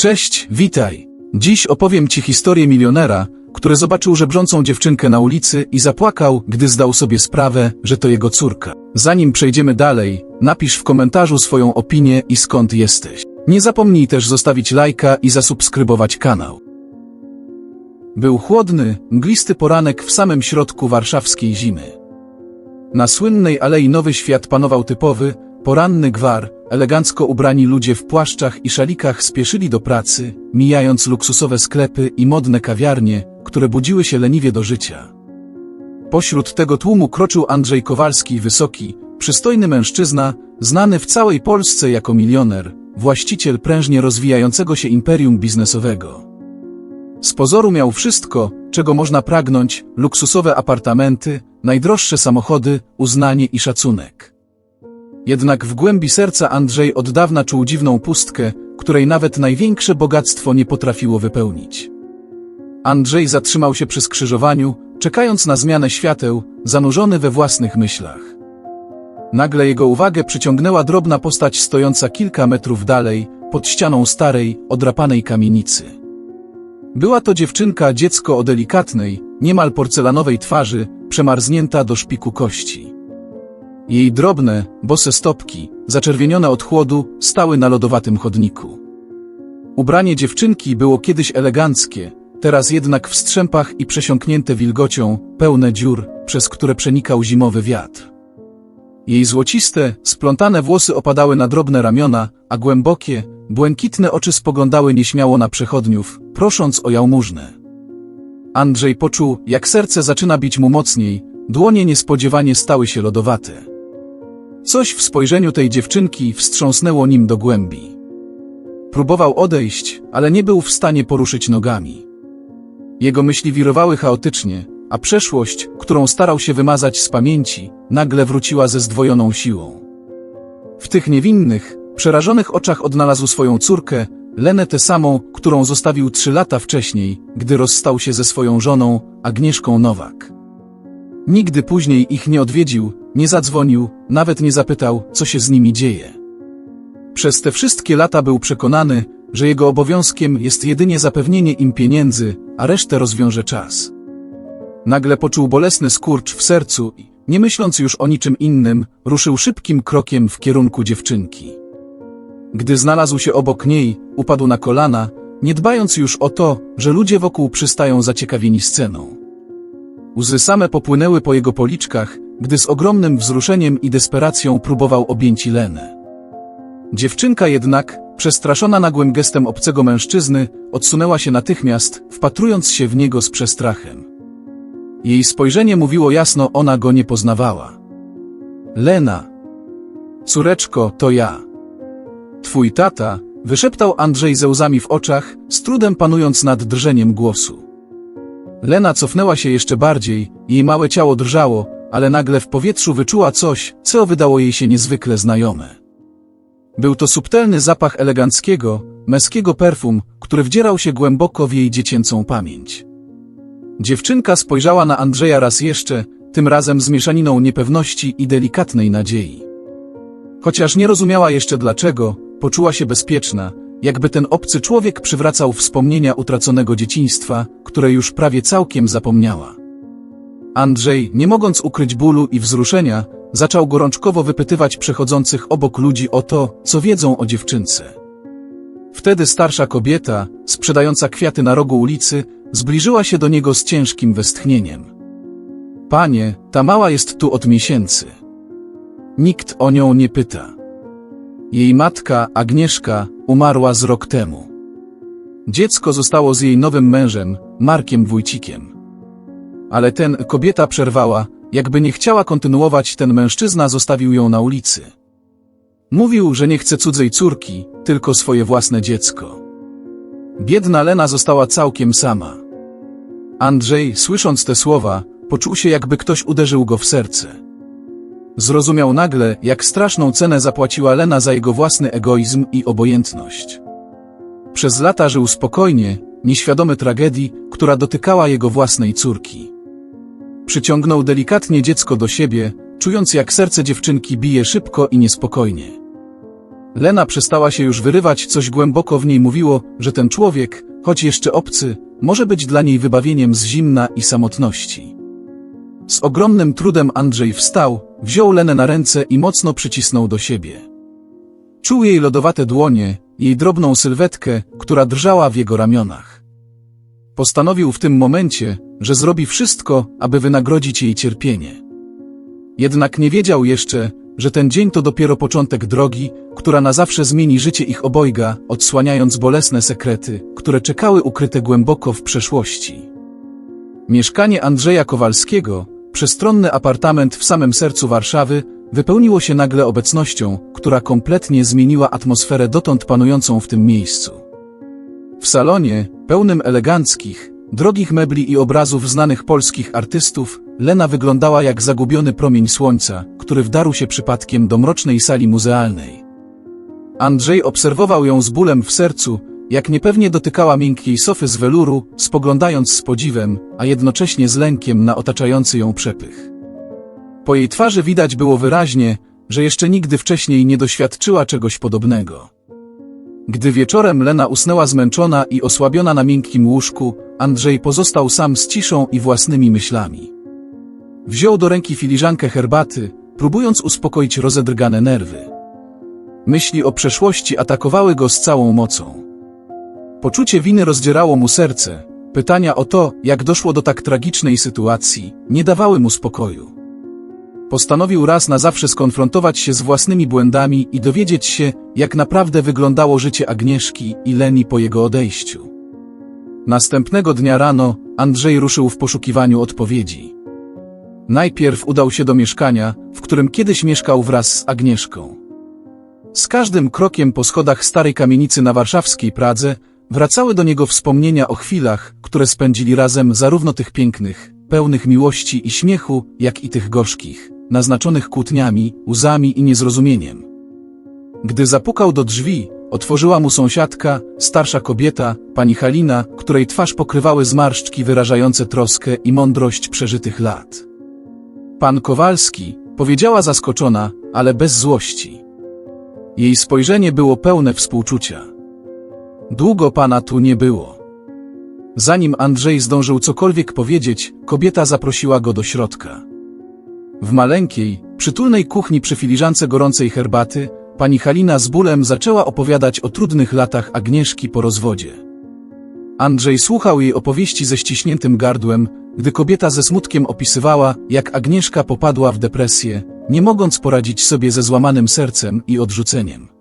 Cześć, witaj. Dziś opowiem Ci historię milionera, który zobaczył żebrzącą dziewczynkę na ulicy i zapłakał, gdy zdał sobie sprawę, że to jego córka. Zanim przejdziemy dalej, napisz w komentarzu swoją opinię i skąd jesteś. Nie zapomnij też zostawić lajka i zasubskrybować kanał. Był chłodny, mglisty poranek w samym środku warszawskiej zimy. Na słynnej alei Nowy Świat panował typowy, poranny gwar, elegancko ubrani ludzie w płaszczach i szalikach spieszyli do pracy, mijając luksusowe sklepy i modne kawiarnie, które budziły się leniwie do życia. Pośród tego tłumu kroczył Andrzej Kowalski, wysoki, przystojny mężczyzna, znany w całej Polsce jako milioner, właściciel prężnie rozwijającego się imperium biznesowego. Z pozoru miał wszystko, czego można pragnąć, luksusowe apartamenty, najdroższe samochody, uznanie i szacunek. Jednak w głębi serca Andrzej od dawna czuł dziwną pustkę, której nawet największe bogactwo nie potrafiło wypełnić. Andrzej zatrzymał się przy skrzyżowaniu, czekając na zmianę świateł, zanurzony we własnych myślach. Nagle jego uwagę przyciągnęła drobna postać stojąca kilka metrów dalej, pod ścianą starej, odrapanej kamienicy. Była to dziewczynka dziecko o delikatnej, niemal porcelanowej twarzy, przemarznięta do szpiku kości. Jej drobne, bose stopki, zaczerwienione od chłodu, stały na lodowatym chodniku. Ubranie dziewczynki było kiedyś eleganckie, teraz jednak w strzępach i przesiąknięte wilgocią, pełne dziur, przez które przenikał zimowy wiatr. Jej złociste, splątane włosy opadały na drobne ramiona, a głębokie, błękitne oczy spoglądały nieśmiało na przechodniów, prosząc o jałmużnę. Andrzej poczuł, jak serce zaczyna bić mu mocniej, dłonie niespodziewanie stały się lodowate. Coś w spojrzeniu tej dziewczynki wstrząsnęło nim do głębi. Próbował odejść, ale nie był w stanie poruszyć nogami. Jego myśli wirowały chaotycznie, a przeszłość, którą starał się wymazać z pamięci, nagle wróciła ze zdwojoną siłą. W tych niewinnych, przerażonych oczach odnalazł swoją córkę, Lenę tę samą, którą zostawił trzy lata wcześniej, gdy rozstał się ze swoją żoną, Agnieszką Nowak. Nigdy później ich nie odwiedził, nie zadzwonił, nawet nie zapytał, co się z nimi dzieje. Przez te wszystkie lata był przekonany, że jego obowiązkiem jest jedynie zapewnienie im pieniędzy, a resztę rozwiąże czas. Nagle poczuł bolesny skurcz w sercu i, nie myśląc już o niczym innym, ruszył szybkim krokiem w kierunku dziewczynki. Gdy znalazł się obok niej, upadł na kolana, nie dbając już o to, że ludzie wokół przystają zaciekawieni sceną. Łzy same popłynęły po jego policzkach, gdy z ogromnym wzruszeniem i desperacją próbował objęci Lenę. Dziewczynka jednak, przestraszona nagłym gestem obcego mężczyzny, odsunęła się natychmiast, wpatrując się w niego z przestrachem. Jej spojrzenie mówiło jasno, ona go nie poznawała. Lena. Córeczko, to ja. Twój tata, wyszeptał Andrzej ze łzami w oczach, z trudem panując nad drżeniem głosu. Lena cofnęła się jeszcze bardziej, jej małe ciało drżało, ale nagle w powietrzu wyczuła coś, co wydało jej się niezwykle znajome. Był to subtelny zapach eleganckiego, męskiego perfum, który wdzierał się głęboko w jej dziecięcą pamięć. Dziewczynka spojrzała na Andrzeja raz jeszcze, tym razem z mieszaniną niepewności i delikatnej nadziei. Chociaż nie rozumiała jeszcze dlaczego, poczuła się bezpieczna, jakby ten obcy człowiek przywracał wspomnienia utraconego dzieciństwa, które już prawie całkiem zapomniała. Andrzej, nie mogąc ukryć bólu i wzruszenia, zaczął gorączkowo wypytywać przechodzących obok ludzi o to, co wiedzą o dziewczynce. Wtedy starsza kobieta, sprzedająca kwiaty na rogu ulicy, zbliżyła się do niego z ciężkim westchnieniem. Panie, ta mała jest tu od miesięcy. Nikt o nią nie pyta. Jej matka, Agnieszka, umarła z rok temu. Dziecko zostało z jej nowym mężem, Markiem Wójcikiem. Ale ten kobieta przerwała, jakby nie chciała kontynuować, ten mężczyzna zostawił ją na ulicy. Mówił, że nie chce cudzej córki, tylko swoje własne dziecko. Biedna Lena została całkiem sama. Andrzej, słysząc te słowa, poczuł się jakby ktoś uderzył go w serce. Zrozumiał nagle, jak straszną cenę zapłaciła Lena za jego własny egoizm i obojętność. Przez lata żył spokojnie, nieświadomy tragedii, która dotykała jego własnej córki. Przyciągnął delikatnie dziecko do siebie, czując jak serce dziewczynki bije szybko i niespokojnie. Lena przestała się już wyrywać, coś głęboko w niej mówiło, że ten człowiek, choć jeszcze obcy, może być dla niej wybawieniem z zimna i samotności. Z ogromnym trudem Andrzej wstał, wziął Lenę na ręce i mocno przycisnął do siebie. Czuł jej lodowate dłonie, jej drobną sylwetkę, która drżała w jego ramionach. Postanowił w tym momencie, że zrobi wszystko, aby wynagrodzić jej cierpienie. Jednak nie wiedział jeszcze, że ten dzień to dopiero początek drogi, która na zawsze zmieni życie ich obojga, odsłaniając bolesne sekrety, które czekały ukryte głęboko w przeszłości. Mieszkanie Andrzeja Kowalskiego, przestronny apartament w samym sercu Warszawy, wypełniło się nagle obecnością, która kompletnie zmieniła atmosferę dotąd panującą w tym miejscu. W salonie, pełnym eleganckich, drogich mebli i obrazów znanych polskich artystów, Lena wyglądała jak zagubiony promień słońca, który wdarł się przypadkiem do mrocznej sali muzealnej. Andrzej obserwował ją z bólem w sercu, jak niepewnie dotykała miękkiej sofy z weluru, spoglądając z podziwem, a jednocześnie z lękiem na otaczający ją przepych. Po jej twarzy widać było wyraźnie, że jeszcze nigdy wcześniej nie doświadczyła czegoś podobnego. Gdy wieczorem Lena usnęła zmęczona i osłabiona na miękkim łóżku, Andrzej pozostał sam z ciszą i własnymi myślami. Wziął do ręki filiżankę herbaty, próbując uspokoić rozedrgane nerwy. Myśli o przeszłości atakowały go z całą mocą. Poczucie winy rozdzierało mu serce, pytania o to, jak doszło do tak tragicznej sytuacji, nie dawały mu spokoju. Postanowił raz na zawsze skonfrontować się z własnymi błędami i dowiedzieć się, jak naprawdę wyglądało życie Agnieszki i Leni po jego odejściu. Następnego dnia rano Andrzej ruszył w poszukiwaniu odpowiedzi. Najpierw udał się do mieszkania, w którym kiedyś mieszkał wraz z Agnieszką. Z każdym krokiem po schodach starej kamienicy na warszawskiej Pradze wracały do niego wspomnienia o chwilach, które spędzili razem zarówno tych pięknych, pełnych miłości i śmiechu, jak i tych gorzkich, naznaczonych kłótniami, łzami i niezrozumieniem. Gdy zapukał do drzwi, otworzyła mu sąsiadka, starsza kobieta, pani Halina, której twarz pokrywały zmarszczki wyrażające troskę i mądrość przeżytych lat. Pan Kowalski, powiedziała zaskoczona, ale bez złości. Jej spojrzenie było pełne współczucia. Długo pana tu nie było. Zanim Andrzej zdążył cokolwiek powiedzieć, kobieta zaprosiła go do środka. W maleńkiej, przytulnej kuchni przy filiżance gorącej herbaty, pani Halina z bólem zaczęła opowiadać o trudnych latach Agnieszki po rozwodzie. Andrzej słuchał jej opowieści ze ściśniętym gardłem, gdy kobieta ze smutkiem opisywała, jak Agnieszka popadła w depresję, nie mogąc poradzić sobie ze złamanym sercem i odrzuceniem.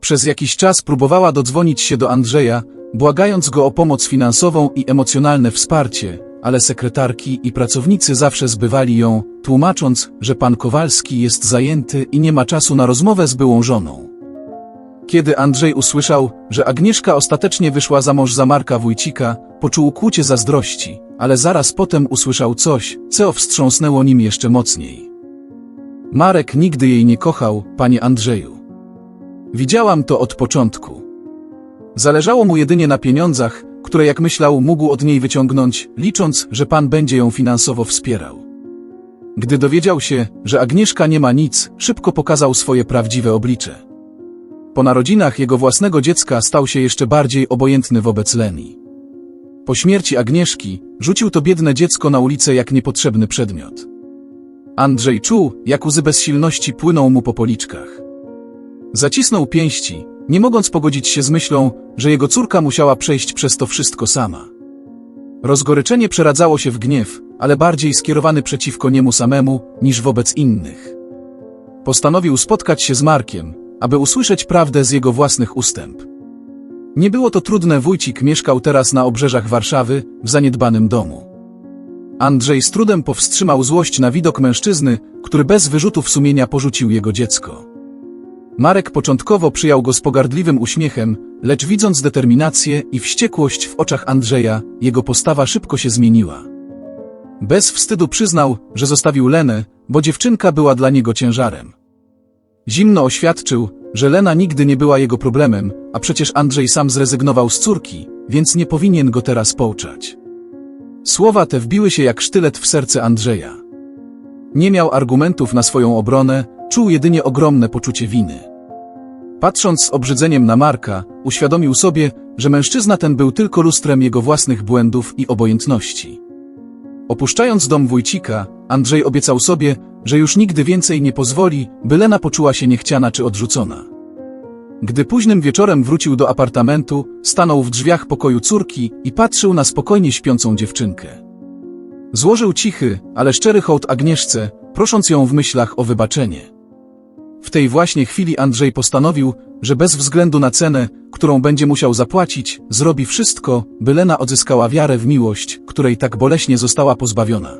Przez jakiś czas próbowała dodzwonić się do Andrzeja, błagając go o pomoc finansową i emocjonalne wsparcie, ale sekretarki i pracownicy zawsze zbywali ją, tłumacząc, że pan Kowalski jest zajęty i nie ma czasu na rozmowę z byłą żoną. Kiedy Andrzej usłyszał, że Agnieszka ostatecznie wyszła za mąż za Marka Wójcika, poczuł kłucie zazdrości, ale zaraz potem usłyszał coś, co wstrząsnęło nim jeszcze mocniej. Marek nigdy jej nie kochał, panie Andrzeju. Widziałam to od początku. Zależało mu jedynie na pieniądzach, które jak myślał mógł od niej wyciągnąć, licząc, że pan będzie ją finansowo wspierał. Gdy dowiedział się, że Agnieszka nie ma nic, szybko pokazał swoje prawdziwe oblicze. Po narodzinach jego własnego dziecka stał się jeszcze bardziej obojętny wobec Leni. Po śmierci Agnieszki rzucił to biedne dziecko na ulicę jak niepotrzebny przedmiot. Andrzej czuł, jak łzy bezsilności płyną mu po policzkach. Zacisnął pięści, nie mogąc pogodzić się z myślą, że jego córka musiała przejść przez to wszystko sama. Rozgoryczenie przeradzało się w gniew, ale bardziej skierowany przeciwko niemu samemu, niż wobec innych. Postanowił spotkać się z Markiem, aby usłyszeć prawdę z jego własnych ustęp. Nie było to trudne, wójcik mieszkał teraz na obrzeżach Warszawy, w zaniedbanym domu. Andrzej z trudem powstrzymał złość na widok mężczyzny, który bez wyrzutów sumienia porzucił jego dziecko. Marek początkowo przyjął go z pogardliwym uśmiechem, lecz widząc determinację i wściekłość w oczach Andrzeja, jego postawa szybko się zmieniła. Bez wstydu przyznał, że zostawił Lenę, bo dziewczynka była dla niego ciężarem. Zimno oświadczył, że Lena nigdy nie była jego problemem, a przecież Andrzej sam zrezygnował z córki, więc nie powinien go teraz pouczać. Słowa te wbiły się jak sztylet w serce Andrzeja. Nie miał argumentów na swoją obronę, czuł jedynie ogromne poczucie winy. Patrząc z obrzydzeniem na Marka, uświadomił sobie, że mężczyzna ten był tylko lustrem jego własnych błędów i obojętności. Opuszczając dom wójcika, Andrzej obiecał sobie, że już nigdy więcej nie pozwoli, by Lena poczuła się niechciana czy odrzucona. Gdy późnym wieczorem wrócił do apartamentu, stanął w drzwiach pokoju córki i patrzył na spokojnie śpiącą dziewczynkę. Złożył cichy, ale szczery hołd Agnieszce, prosząc ją w myślach o wybaczenie. W tej właśnie chwili Andrzej postanowił, że bez względu na cenę, którą będzie musiał zapłacić, zrobi wszystko, by Lena odzyskała wiarę w miłość, której tak boleśnie została pozbawiona.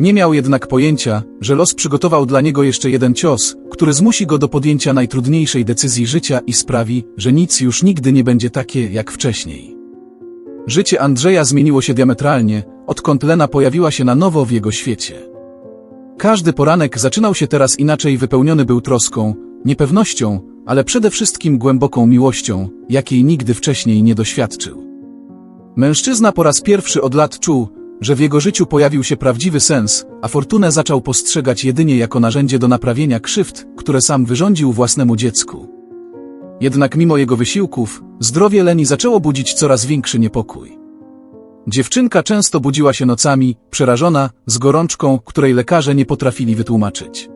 Nie miał jednak pojęcia, że los przygotował dla niego jeszcze jeden cios, który zmusi go do podjęcia najtrudniejszej decyzji życia i sprawi, że nic już nigdy nie będzie takie jak wcześniej. Życie Andrzeja zmieniło się diametralnie, odkąd Lena pojawiła się na nowo w jego świecie. Każdy poranek zaczynał się teraz inaczej, wypełniony był troską, niepewnością, ale przede wszystkim głęboką miłością, jakiej nigdy wcześniej nie doświadczył. Mężczyzna po raz pierwszy od lat czuł, że w jego życiu pojawił się prawdziwy sens, a fortunę zaczął postrzegać jedynie jako narzędzie do naprawienia krzywd, które sam wyrządził własnemu dziecku. Jednak mimo jego wysiłków, zdrowie Leni zaczęło budzić coraz większy niepokój. Dziewczynka często budziła się nocami, przerażona, z gorączką, której lekarze nie potrafili wytłumaczyć.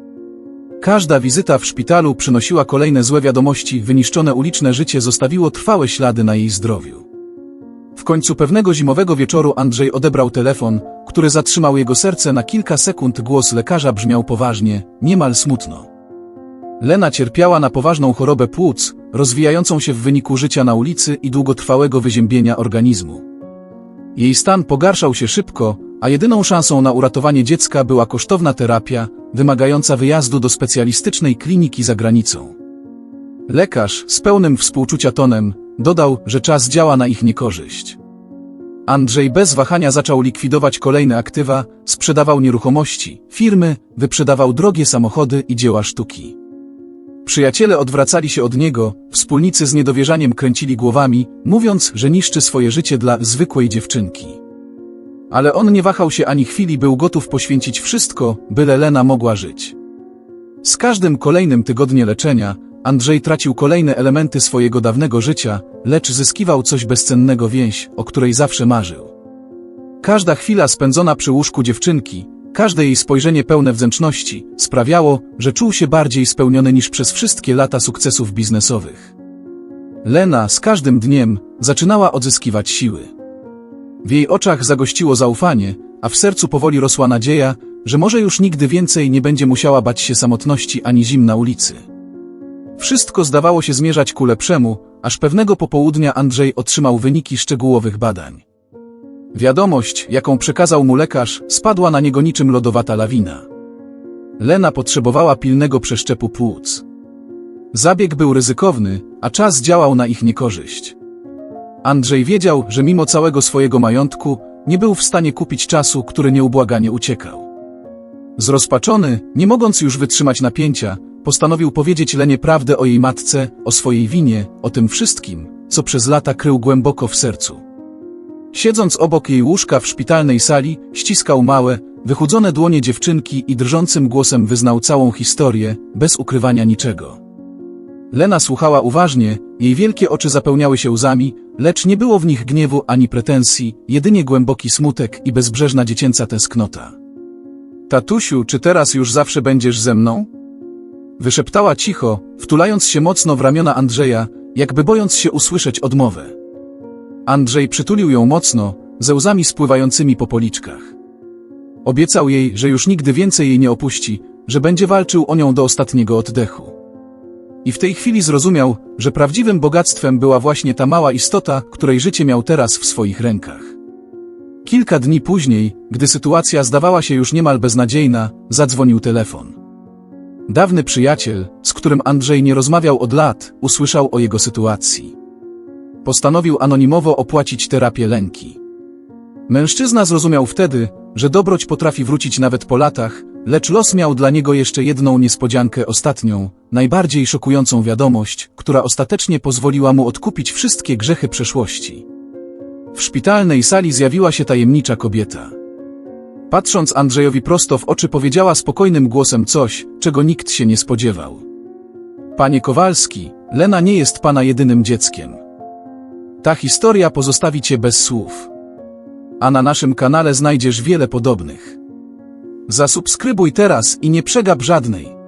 Każda wizyta w szpitalu przynosiła kolejne złe wiadomości, wyniszczone uliczne życie zostawiło trwałe ślady na jej zdrowiu. W końcu pewnego zimowego wieczoru Andrzej odebrał telefon, który zatrzymał jego serce na kilka sekund. Głos lekarza brzmiał poważnie, niemal smutno. Lena cierpiała na poważną chorobę płuc, rozwijającą się w wyniku życia na ulicy i długotrwałego wyziębienia organizmu. Jej stan pogarszał się szybko, a jedyną szansą na uratowanie dziecka była kosztowna terapia, wymagająca wyjazdu do specjalistycznej kliniki za granicą. Lekarz, z pełnym współczucia tonem, dodał, że czas działa na ich niekorzyść. Andrzej bez wahania zaczął likwidować kolejne aktywa, sprzedawał nieruchomości, firmy, wyprzedawał drogie samochody i dzieła sztuki. Przyjaciele odwracali się od niego, wspólnicy z niedowierzaniem kręcili głowami, mówiąc, że niszczy swoje życie dla zwykłej dziewczynki. Ale on nie wahał się ani chwili, był gotów poświęcić wszystko, byle Lena mogła żyć. Z każdym kolejnym tygodniem leczenia, Andrzej tracił kolejne elementy swojego dawnego życia, lecz zyskiwał coś bezcennego więź, o której zawsze marzył. Każda chwila spędzona przy łóżku dziewczynki, każde jej spojrzenie pełne wdzięczności, sprawiało, że czuł się bardziej spełniony niż przez wszystkie lata sukcesów biznesowych. Lena z każdym dniem zaczynała odzyskiwać siły. W jej oczach zagościło zaufanie, a w sercu powoli rosła nadzieja, że może już nigdy więcej nie będzie musiała bać się samotności ani zim na ulicy. Wszystko zdawało się zmierzać ku lepszemu, aż pewnego popołudnia Andrzej otrzymał wyniki szczegółowych badań. Wiadomość, jaką przekazał mu lekarz, spadła na niego niczym lodowata lawina. Lena potrzebowała pilnego przeszczepu płuc. Zabieg był ryzykowny, a czas działał na ich niekorzyść. Andrzej wiedział, że mimo całego swojego majątku, nie był w stanie kupić czasu, który nieubłaganie uciekał. Zrozpaczony, nie mogąc już wytrzymać napięcia, postanowił powiedzieć Lenie prawdę o jej matce, o swojej winie, o tym wszystkim, co przez lata krył głęboko w sercu. Siedząc obok jej łóżka w szpitalnej sali, ściskał małe, wychudzone dłonie dziewczynki i drżącym głosem wyznał całą historię, bez ukrywania niczego. Lena słuchała uważnie, jej wielkie oczy zapełniały się łzami, lecz nie było w nich gniewu ani pretensji, jedynie głęboki smutek i bezbrzeżna dziecięca tęsknota. Tatusiu, czy teraz już zawsze będziesz ze mną? Wyszeptała cicho, wtulając się mocno w ramiona Andrzeja, jakby bojąc się usłyszeć odmowę. Andrzej przytulił ją mocno, ze łzami spływającymi po policzkach. Obiecał jej, że już nigdy więcej jej nie opuści, że będzie walczył o nią do ostatniego oddechu. I w tej chwili zrozumiał, że prawdziwym bogactwem była właśnie ta mała istota, której życie miał teraz w swoich rękach. Kilka dni później, gdy sytuacja zdawała się już niemal beznadziejna, zadzwonił telefon. Dawny przyjaciel, z którym Andrzej nie rozmawiał od lat, usłyszał o jego sytuacji. Postanowił anonimowo opłacić terapię lęki. Mężczyzna zrozumiał wtedy, że dobroć potrafi wrócić nawet po latach, lecz los miał dla niego jeszcze jedną niespodziankę ostatnią, najbardziej szokującą wiadomość, która ostatecznie pozwoliła mu odkupić wszystkie grzechy przeszłości. W szpitalnej sali zjawiła się tajemnicza kobieta. Patrząc Andrzejowi prosto w oczy powiedziała spokojnym głosem coś, czego nikt się nie spodziewał. Panie Kowalski, Lena nie jest pana jedynym dzieckiem. Ta historia pozostawi cię bez słów. A na naszym kanale znajdziesz wiele podobnych. Zasubskrybuj teraz i nie przegap żadnej.